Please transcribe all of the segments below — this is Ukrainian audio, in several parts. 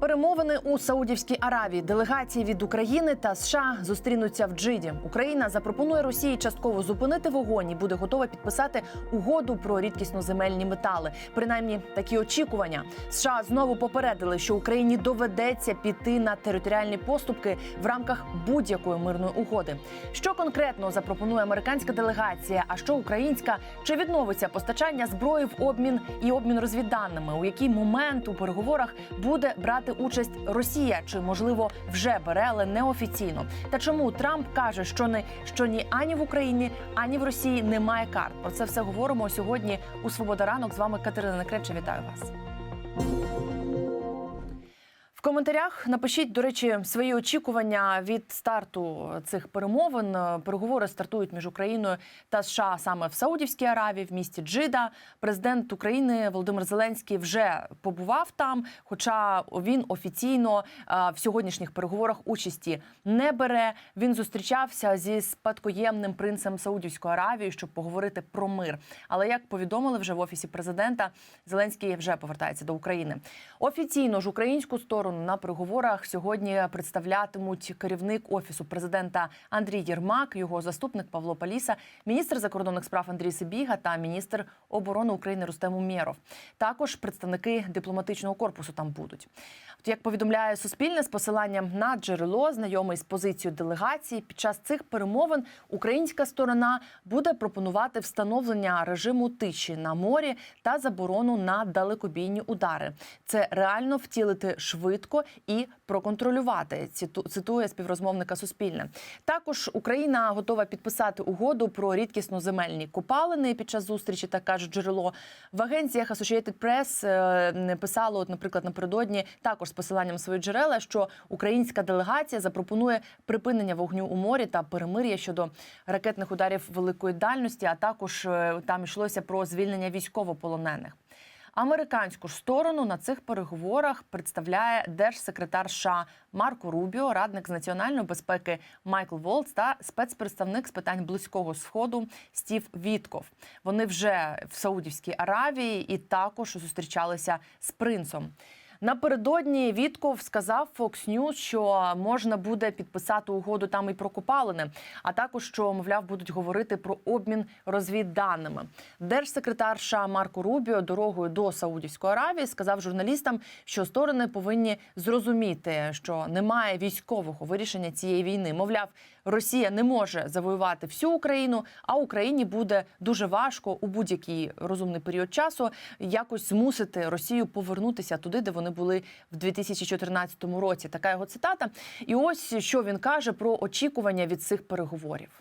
Перемовини у Саудівській Аравії делегації від України та США зустрінуться в Джиді. Україна запропонує Росії частково зупинити вогонь і буде готова підписати угоду про рідкісноземельні метали. Принаймні такі очікування. США знову попередили, що Україні доведеться піти на територіальні поступки в рамках будь-якої мирної угоди. Що конкретно запропонує американська делегація? А що українська? Чи відновиться постачання зброї в обмін і обмін розвідданими? У який момент у переговорах буде брати участь Росія? Чи можливо вже бере, але неофіційно? Та чому Трамп каже, що не що ні ані в Україні, ані в Росії немає карт? Про це все говоримо сьогодні у Свобода ранок. З вами Катерина Некреча. Вітаю вас. В коментарях напишіть, до речі, свої очікування від старту цих перемовин. Переговори стартують між Україною та США саме в Саудівській Аравії, в місті Джида. Президент України Володимир Зеленський вже побував там, хоча він офіційно в сьогоднішніх переговорах участі не бере. Він зустрічався зі спадкоємним принцем Саудівської Аравії, щоб поговорити про мир. Але як повідомили вже в офісі президента, Зеленський вже повертається до України. Офіційно ж українську сторону на переговорах сьогодні представлятимуть керівник офісу президента Андрій Єрмак, його заступник Павло Паліса, міністр закордонних справ Андрій Сибіга та міністр оборони України Рустем Умєров. Також представники дипломатичного корпусу там будуть. От як повідомляє Суспільне з посиланням на джерело, знайомий з позицією делегації, під час цих перемовин українська сторона буде пропонувати встановлення режиму тиші на морі та заборону на далекобійні удари. Це реально втілити швидко і проконтролювати. цитує співрозмовника Суспільне. Також Україна готова підписати угоду про рідкісноземельні копалини під час зустрічі. Так каже джерело в агенціях Associated Press е, писало, от, наприклад, напередодні також з посиланням своїх джерела, що українська делегація запропонує припинення вогню у морі та перемир'я щодо ракетних ударів великої дальності. А також е, там йшлося про звільнення військовополонених. Американську сторону на цих переговорах представляє держсекретар США Марко Рубіо, радник з національної безпеки Майкл Волц та спецпредставник з питань близького сходу Стів Вітков. Вони вже в Саудівській Аравії і також зустрічалися з принцом. Напередодні Вітков сказав Fox News, що можна буде підписати угоду там і про копалини, а також що мовляв будуть говорити про обмін розвідданими. Держсекретар США Марко Рубіо дорогою до Саудівської Аравії сказав журналістам, що сторони повинні зрозуміти, що немає військового вирішення цієї війни. Мовляв, Росія не може завоювати всю Україну, а Україні буде дуже важко у будь-який розумний період часу якось змусити Росію повернутися туди, де вони були в 2014 році. Така його цитата. І ось що він каже про очікування від цих переговорів.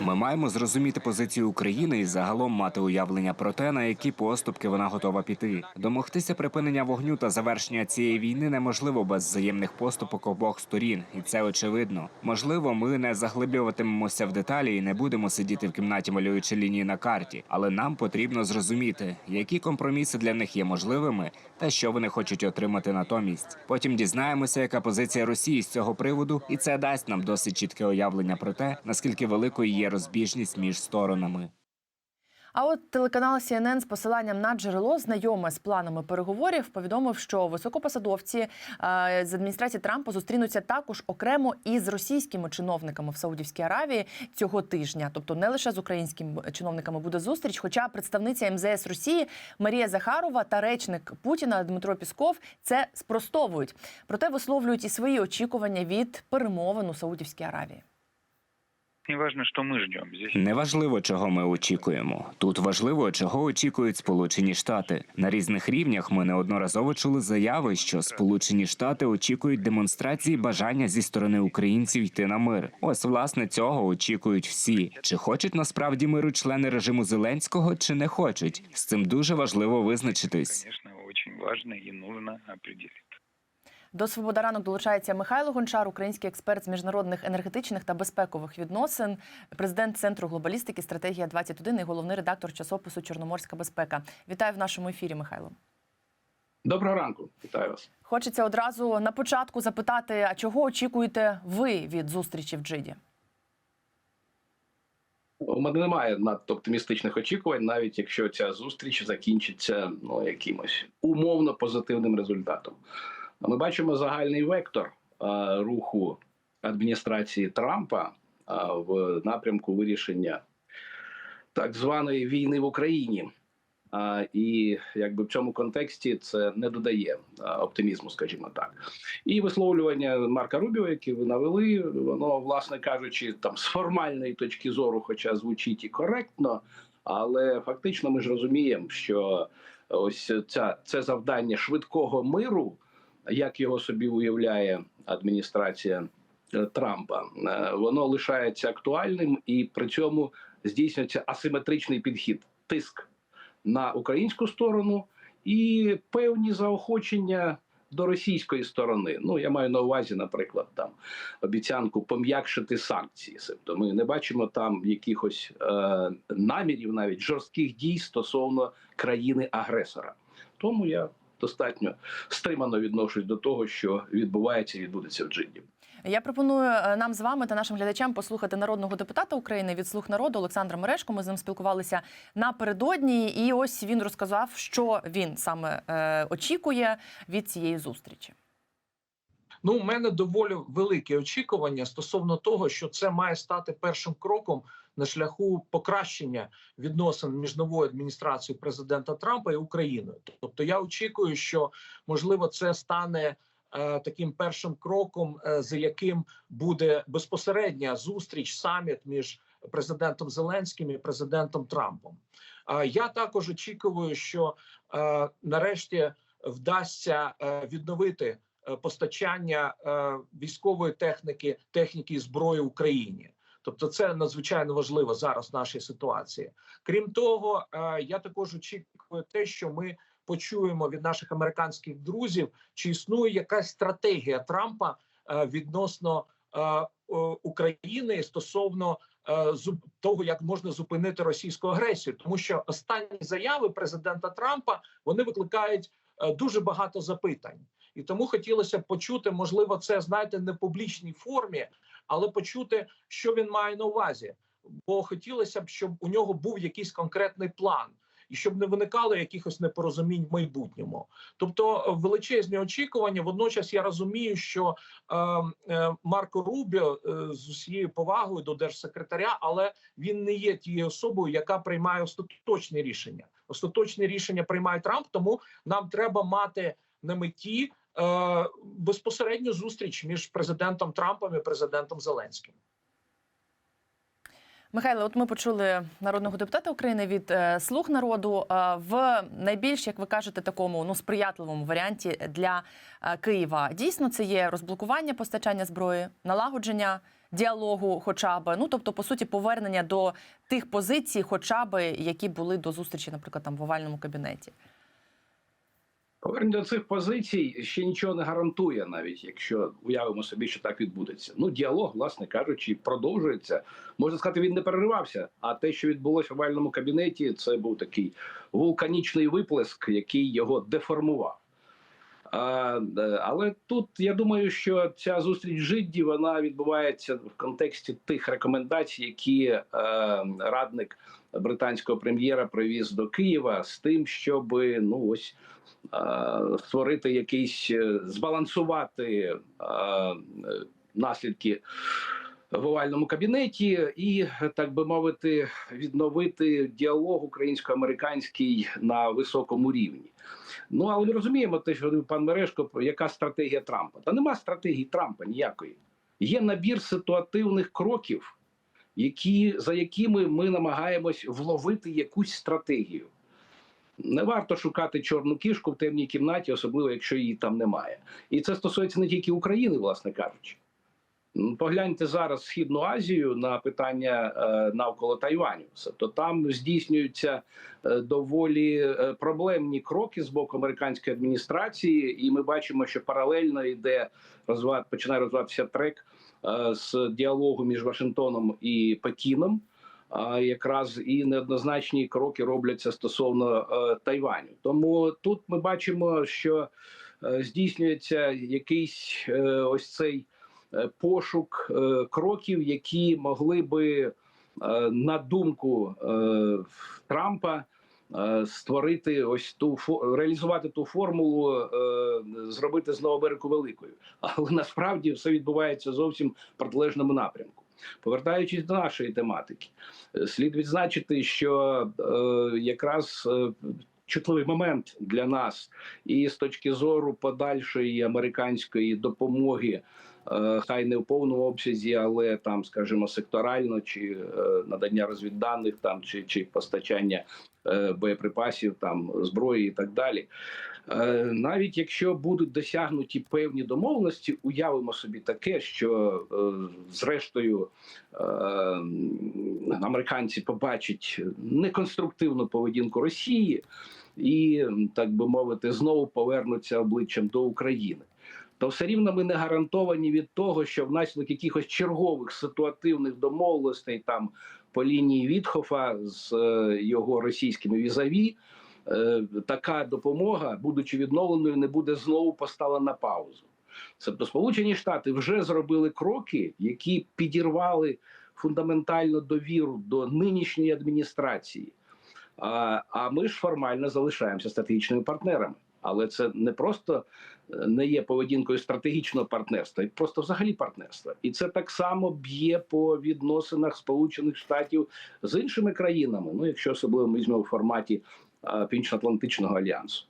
Ми маємо зрозуміти позицію України і загалом мати уявлення про те, на які поступки вона готова піти. Домогтися припинення вогню та завершення цієї війни неможливо без взаємних поступок обох сторін, і це очевидно. Можливо, ми не заглиблюватимемося в деталі і не будемо сидіти в кімнаті, малюючи лінії на карті, але нам потрібно зрозуміти, які компроміси для них є можливими, та що вони хочуть отримати натомість. Потім дізнаємося, яка позиція Росії з цього приводу, і це дасть нам досить чітке уявлення про те, наскільки великою є розбіжність між сторонами. А от телеканал CNN з посиланням на джерело знайоме з планами переговорів повідомив, що високопосадовці е, з адміністрації Трампа зустрінуться також окремо із російськими чиновниками в Саудівській Аравії цього тижня. Тобто не лише з українськими чиновниками буде зустріч, хоча представниця МЗС Росії Марія Захарова та речник Путіна Дмитро Пісков це спростовують. Проте висловлюють і свої очікування від перемовин у Саудівській Аравії. Неважно, що ми ждемо. Здесь Неважливо, чого ми очікуємо. Тут важливо, чого очікують Сполучені Штати. На різних рівнях ми неодноразово чули заяви, що Сполучені Штати очікують демонстрації бажання зі сторони українців йти на мир. Ось власне цього очікують всі. Чи хочуть насправді миру члени режиму Зеленського, чи не хочуть? З цим дуже важливо визначитись. Конечно, очень важно и нужно определить. До «Свобода ранок» долучається Михайло Гончар, український експерт з міжнародних енергетичних та безпекових відносин, президент Центру глобалістики Стратегія 21 і головний редактор часопису Чорноморська безпека. Вітаю в нашому ефірі, Михайло. Доброго ранку, вітаю вас. Хочеться одразу на початку запитати: а чого очікуєте ви від зустрічі в Джиді? У мене немає надто оптимістичних очікувань, навіть якщо ця зустріч закінчиться ну, якимось умовно позитивним результатом. Ми бачимо загальний вектор руху адміністрації Трампа в напрямку вирішення так званої війни в Україні. І якби в цьому контексті це не додає оптимізму, скажімо так. І висловлювання Марка Рубіо, які ви навели, воно, власне кажучи, там з формальної точки зору, хоча звучить і коректно, але фактично ми ж розуміємо, що ось ця це завдання швидкого миру, як його собі уявляє адміністрація е, Трампа, е, воно лишається актуальним і при цьому здійснюється асиметричний підхід, тиск на українську сторону і певні заохочення до російської сторони. Ну я маю на увазі, наприклад, там обіцянку пом'якшити санкції. Тобто ми не бачимо там якихось е, намірів, навіть жорстких дій стосовно країни-агресора. Тому я достатньо стримано відношусь до того, що відбувається і відбудеться в Джиді. Я пропоную е, нам з вами та нашим глядачам послухати народного депутата України від слуг народу Олександра Мережко. Ми з ним спілкувалися напередодні, і ось він розказав, що він саме е, очікує від цієї зустрічі. Ну, у мене доволі великі очікування стосовно того, що це має стати першим кроком на шляху покращення відносин між новою адміністрацією президента Трампа і Україною. Тобто, я очікую, що можливо це стане е, таким першим кроком, е, за яким буде безпосередня зустріч саміт між президентом Зеленським і президентом Трампом. Я також очікую, що е, нарешті вдасться відновити постачання військової техніки, техніки і зброї Україні. Тобто, це надзвичайно важливо зараз в нашій ситуації. Крім того, е, я також очікую те, що ми почуємо від наших американських друзів, чи існує якась стратегія Трампа е, відносно е, України стосовно того, як можна зупинити російську агресію, тому що останні заяви президента Трампа вони викликають дуже багато запитань. І тому хотілося б почути, можливо, це знаєте, не в публічній формі, але почути, що він має на увазі. Бо хотілося б, щоб у нього був якийсь конкретний план, і щоб не виникало якихось непорозумінь в майбутньому. Тобто е, величезні очікування. Водночас я розумію, що е, е, Марко Рубіо е, з усією повагою до держсекретаря, але він не є тією особою, яка приймає остаточні рішення. Остаточні рішення приймає Трамп, тому нам треба мати на меті безпосередню зустріч між президентом Трампом і президентом Зеленським. Михайло, от ми почули народного депутата України від е, слуг народу е, в найбільш, як ви кажете, такому ну сприятливому варіанті для е, Києва. Дійсно, це є розблокування постачання зброї, налагодження діалогу, хоча б ну тобто, по суті, повернення до тих позицій, хоча б які були до зустрічі, наприклад, там в овальному кабінеті. Повернення до цих позицій ще нічого не гарантує, навіть якщо уявимо собі, що так відбудеться. Ну, діалог, власне кажучи, продовжується. Можна сказати, він не переривався. А те, що відбулося в овальному кабінеті, це був такий вулканічний виплеск, який його деформував. А, е, але тут я думаю, що ця зустріч Жидді вона відбувається в контексті тих рекомендацій, які е, радник британського прем'єра привіз до Києва з тим, щоб ну ось створити якийсь е, збалансувати наслідки в овальному кабінеті і, так би мовити, відновити діалог українсько-американський на високому рівні. Ну але ми розуміємо те, що пан Мережко, яка стратегія Трампа. Та нема стратегії Трампа ніякої. Є набір ситуативних кроків, які, за якими ми намагаємось вловити якусь стратегію. Не варто шукати чорну кішку в темній кімнаті, особливо якщо її там немає. І це стосується не тільки України, власне кажучи. Погляньте зараз Східну Азію на питання е, навколо Тайваню. Тобто там здійснюються е, доволі е, проблемні кроки з боку американської адміністрації, і ми бачимо, що паралельно йде розвивати, починає розвиватися трек з діалогу між Вашингтоном і Пекіном. Якраз і неоднозначні кроки робляться стосовно е, Тайваню. Тому тут ми бачимо, що е, здійснюється якийсь е, ось цей е, пошук е, кроків, які могли би е, на думку е, Трампа. Е, Створити ось ту реалізувати ту формулу, е, зробити знову Америку великою, але насправді все відбувається зовсім в протилежному напрямку. Повертаючись до нашої тематики, е, слід відзначити, що е, якраз чутливий момент для нас, і з точки зору подальшої американської допомоги, хай не в повному обсязі, але там, скажімо, секторально чи е, надання розвідданих, там чи, чи постачання е, боєприпасів, там зброї і так далі. Е, Навіть якщо будуть досягнуті певні домовленості, уявимо собі таке, що е, зрештою е, американці побачать неконструктивну поведінку Росії і, так би мовити, знову повернуться обличчям до України. То все рівно ми не гарантовані від того, що внаслідок якихось чергових ситуативних домовленостей там по лінії Вітхофа з е, його російськими візаві, е, така допомога, будучи відновленою, не буде знову поставлена на паузу. Тобто Сполучені Штати вже зробили кроки, які підірвали фундаментальну довіру до нинішньої адміністрації. А ми ж формально залишаємося стратегічними партнерами. Але це не просто е, не є поведінкою стратегічного партнерства, і просто взагалі партнерства. І це так само б'є по відносинах Сполучених Штатів з іншими країнами. Ну, якщо особливо ми візьмемо в форматі а, Північно-Атлантичного альянсу.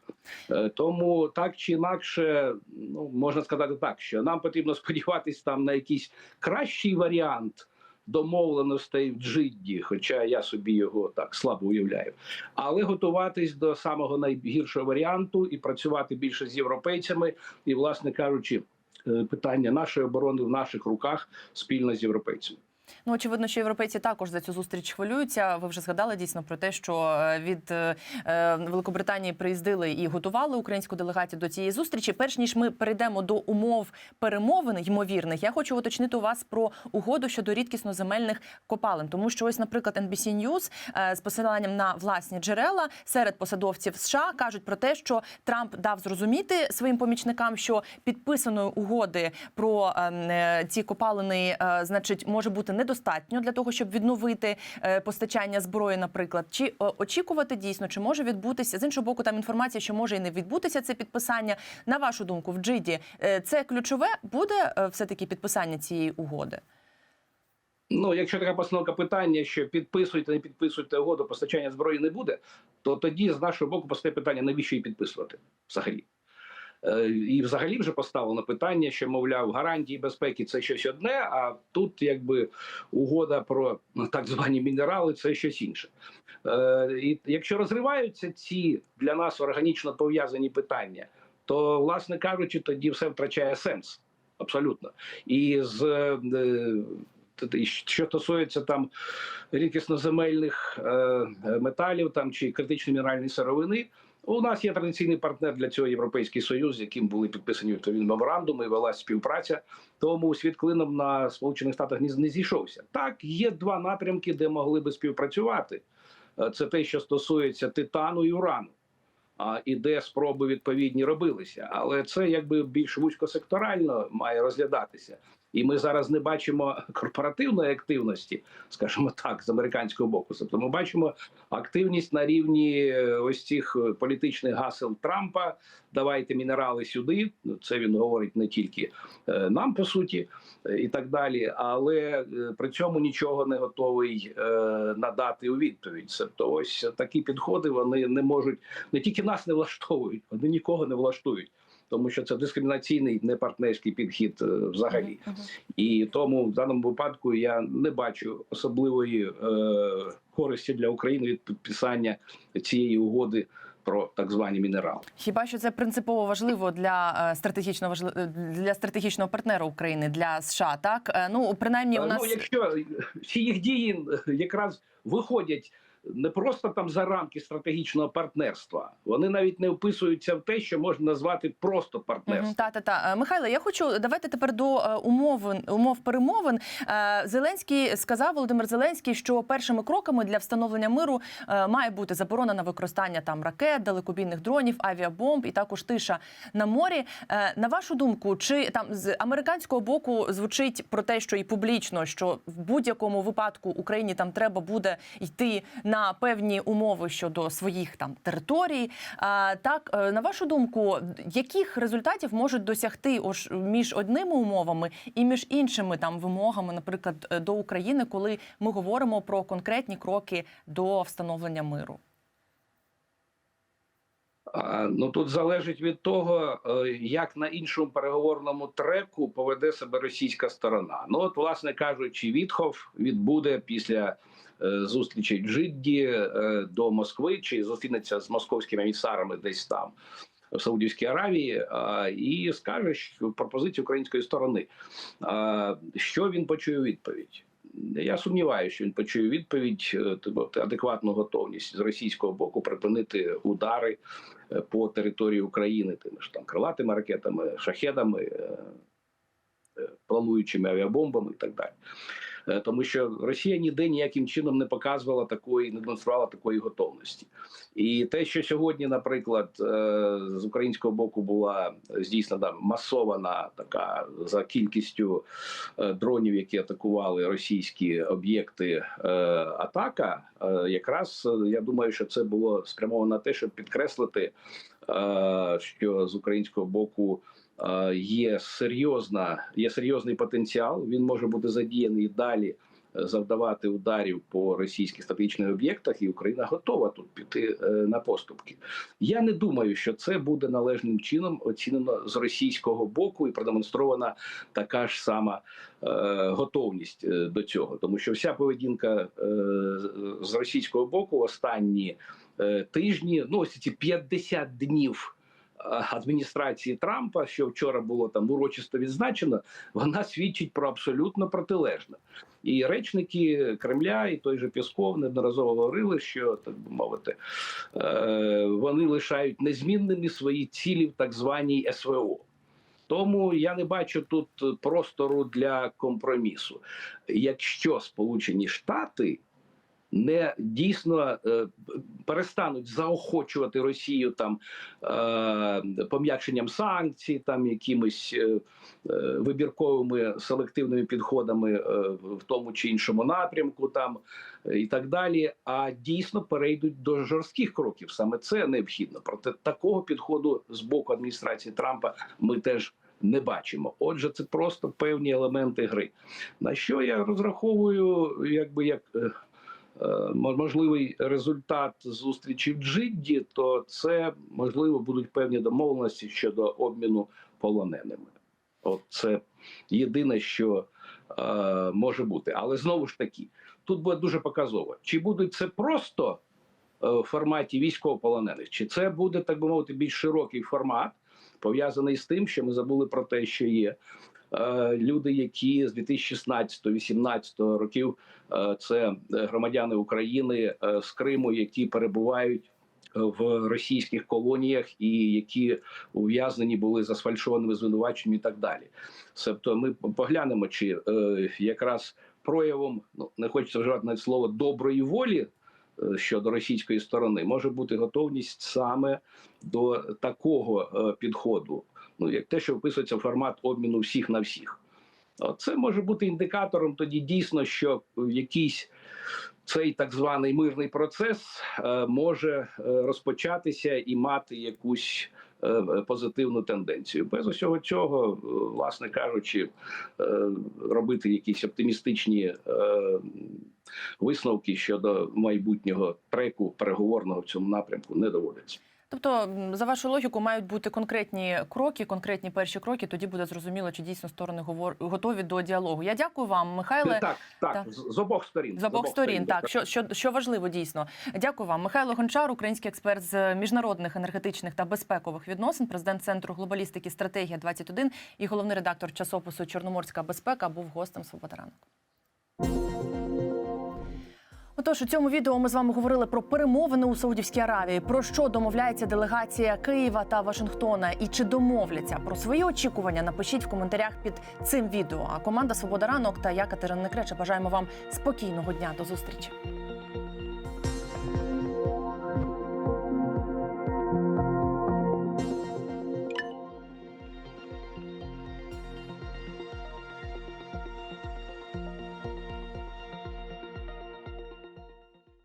Е, Тому так чи інакше, ну можна сказати так, що нам потрібно сподіватися там на якийсь кращий варіант домовленостей в Джидді, хоча я собі його так слабо уявляю, але готуватись до самого найгіршого варіанту і працювати більше з європейцями, і, власне кажучи, е, питання нашої оборони в наших руках спільно з європейцями. Ну очевидно, що європейці також за цю зустріч хвилюються. Ви вже згадали дійсно про те, що е, від е, е, Великобританії приїздили і готували українську делегацію до цієї зустрічі. Перш ніж ми перейдемо до умов перемовин ймовірних, я хочу уточнити у вас про угоду щодо рідкісноземельних копалин. Тому що ось, наприклад, NBC News з посиланням на власні джерела серед посадовців США кажуть про те, що Трамп дав зрозуміти своїм помічникам, що підписаної угоди про ем, ці копалини, значить, може бути недостатньо для того, щоб відновити е, постачання зброї, наприклад, чи е, очікувати дійсно, чи може відбутися з іншого боку, там інформація, що може і не відбутися це підписання. На вашу думку, в Джиді е, це ключове буде все таки підписання цієї угоди. Ну, якщо така постановка питання, що підписуйте, не підписуйте угоду, постачання зброї не буде, то тоді з нашого боку постає питання, навіщо її підписувати взагалі. Е, І взагалі вже поставлено питання, що мовляв, гарантії безпеки це щось одне, а тут якби угода про так звані мінерали це щось інше. Е, І якщо розриваються ці для нас органічно пов'язані питання, то, власне кажучи, тоді все втрачає сенс абсолютно. І з е, що стосується там рідкісноземельних е, металів там чи критичної мінеральної сировини. У нас є традиційний партнер для цього Європейський Союз, з яким були підписані відповідні меморандуми, і велась співпраця. Тому світ клином на Сполучених Штатах не, не зійшовся. Так, є два напрямки, де могли би співпрацювати. Е, Це те, що стосується титану і урану. І де спроби відповідні робилися, але це якби більш вузькосекторально має розглядатися. І ми зараз не бачимо корпоративної активності, скажімо так, з американського боку. Тобто ми бачимо активність на рівні е, ось цих е, політичних гасел Трампа. Давайте мінерали сюди. Ну, Це він говорить не тільки е, нам, по суті, і так далі. Але при цьому нічого не готовий надати у відповідь. Тобто, ось такі підходи вони не можуть не тільки нас не влаштовують, вони нікого не влаштують. Тому що це дискримінаційний непартнерський підхід е, взагалі. І тому в даному випадку я не бачу особливої е, користі для України від підписання цієї угоди про так звані мінерали. Хіба що це принципово важливо для е, стратегічно важли... е, для стратегічного партнера України для США? Так ну принаймні у Е, нас Ну, якщо всі їх дії якраз виходять не просто там за рамки стратегічного партнерства. Вони навіть не вписуються в те, що можна назвати просто партнерством. Та та та Михайло. Я хочу давайте тепер до е, умов умов перемовин. Е, Зеленський сказав Володимир Зеленський, що першими кроками для встановлення миру е, має бути заборона на використання там ракет, далекобійних дронів, авіабомб і також тиша на морі. Е, На вашу думку, чи там з американського боку звучить про те, що і публічно, що в будь-якому випадку Україні там треба буде йти на певні умови щодо своїх там територій. Так, е, на вашу думку, яких результатів можуть досягти ож між одними умовами і між іншими там вимогами, наприклад, е, до України, коли ми говоримо про конкретні кроки до встановлення миру? Ну тут залежить від того, е, як на іншому переговорному треку поведе себе російська сторона. Ну от, власне кажучи, Вітхов відбуде після зустрічі в Джидді е, до Москви чи зустрінеться з московськими емісарами десь там. В Саудівській Аравії і скаже що пропозицію української сторони. Що він почує відповідь? Я сумніваюся, що він почує відповідь, е, тобто адекватну готовність з російського боку припинити удари е, по території України, тими ж там крилатими ракетами, шахедами, е, е, плануючими авіабомбами і так далі. Е, Тому що Росія ніде ніяким чином не показувала такої, не демонструвала такої готовності. І те, що сьогодні, наприклад, е, з українського боку була здійснена масована така за кількістю е, дронів, які атакували російські об'єкти атака, якраз я думаю, що це було спрямовано на те, щоб підкреслити, що з українського боку. Є серйозна, є серйозний потенціал. Він може бути задіяний і далі е, завдавати ударів по російських стратегічних об'єктах, і Україна готова тут піти е, на поступки. Я не думаю, що це буде належним чином оцінено з російського боку і продемонстрована така ж сама е, готовність до цього, тому що вся поведінка з- російського боку останні тижні, ну ось ці 50 днів. Е, Адміністрації Трампа, що вчора було там урочисто відзначено, вона свідчить про абсолютно протилежне. І речники Кремля, і той же Пісков неодноразово говорили, що так би мовити, е, вони лишають незмінними свої цілі в так званій СВО. Тому я не бачу тут простору для компромісу. Якщо Сполучені Штати не дійсно е, перестануть заохочувати Росію там е, пом'якшенням санкцій, там якимись е, е, вибірковими селективними підходами е, в тому чи іншому напрямку, там е, і так далі. А дійсно перейдуть до жорстких кроків. Саме це необхідно. Проте такого підходу з боку адміністрації Трампа ми теж. Не бачимо, отже, це просто певні елементи гри. На що я розраховую, якби як е, можливий результат зустрічі в Джидді, то це можливо будуть певні домовленості щодо обміну полоненими. От це єдине, що е, може бути. Але знову ж таки, тут буде дуже показово, чи будуть це просто е, в форматі військовополонених, чи це буде так би мовити більш широкий формат, пов'язаний з тим, що ми забули про те, що є. Е, Люди, які з 2016-2018 років е, це громадяни України е, з Криму, які перебувають в російських колоніях і які ув'язнені були за сфальшованими звинуваченнями і так далі. Тобто, ми поглянемо, чи е, якраз проявом ну не хочеться вживати навіть слово доброї волі е, щодо російської сторони може бути готовність саме до такого е, підходу. Ну як те, що вписується формат обміну всіх на всіх. Це може бути індикатором тоді дійсно, що якийсь цей так званий мирний процес е, може е, розпочатися і мати якусь е, позитивну тенденцію. Без усього цього, власне кажучи, робити якісь оптимістичні висновки щодо майбутнього треку переговорного в цьому напрямку не доводиться. Тобто, за вашу логіку, мають бути конкретні кроки, конкретні перші кроки. Тоді буде зрозуміло, чи дійсно сторони говор... готові до діалогу. Я дякую вам, Михайле. так, так, так. З, обох сторін. З обох сторін, так що, що, що важливо дійсно. Дякую вам, Михайло Гончар, український експерт з міжнародних енергетичних та безпекових відносин, президент центру глобалістики стратегія 21 і головний редактор часопису Чорноморська безпека був гостем Свобода ранку. Отож, у цьому відео ми з вами говорили про перемовини у Саудівській Аравії, про що домовляється делегація Києва та Вашингтона, і чи домовляться про свої очікування. Напишіть в коментарях під цим відео. А команда Свобода ранок та я Катерина Некреча бажаємо вам спокійного дня. До зустрічі.